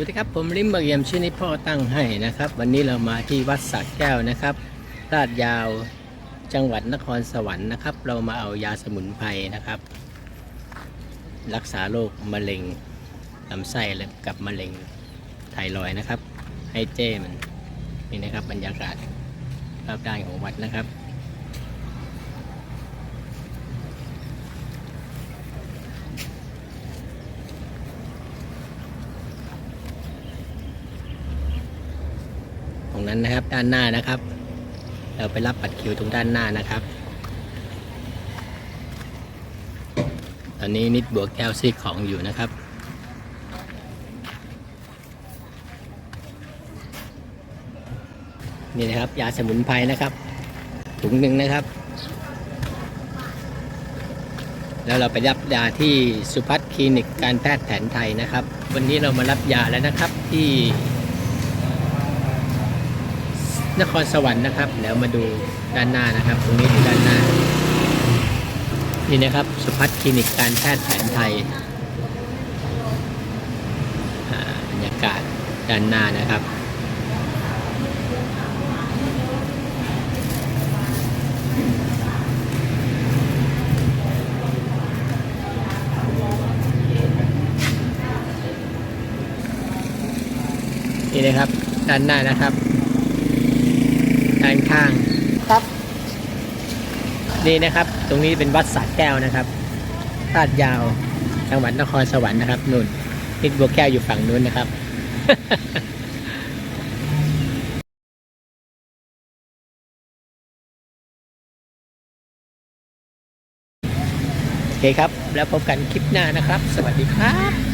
วัสดีครับผมลิมเบอร์เยี่ยมชื่อนี้พ่อตั้งให้นะครับ วันนี้เรามาที่วัดสักแก้วนะครับลาดยาวจังหวัดนครสวรรค์นะครับ เรามาเอายาสมุนไพรนะครับ รักษาโรคมะเร็งลำไส้และกับมะเร็งไทรอยนะครับ ให้เจ้มันนี่นะครับบรรยากาศรอบด้านของวัดนะครับ นั้นนะครับ ด้านหน้านะครับ เราไปรับบัตรคิวตรงด้านหน้านะครับ ตอนนี้นิดบวกแก้วซีของอยู่นะครับนี่นะครับยาสมุนไพรนะครับ ถุงหนึ่งนะครับ แล้วเราไปรับยาที่สุพัฒน์คลินิกการแพทย์แผนไทยนะครับ วันนี้เรามารับยาแล้วนะครับที่ นครสวรรค์นะครับ แล้วมาดูด้านหน้านะครับ ตรงนี้อยู่ด้านหน้า นี่นะครับ สุพัฒน์คลินิกการแพทย์แผนไทยบรรยากาศด้านหน้านะครับนี่นะครับด้านหน้านะครับ ด้านข้างครับ นี่นะครับ ตรงนี้เป็นวัดสระแก้วนะครับลาดยาวจังหวัดนครสวรรค์นะครับนุ่นนิดบัวแก้วอยู่ฝั่งนู้นนะครับโอเคครับ แล้วพบกันคลิปหน้านะครับ สวัสดีครับ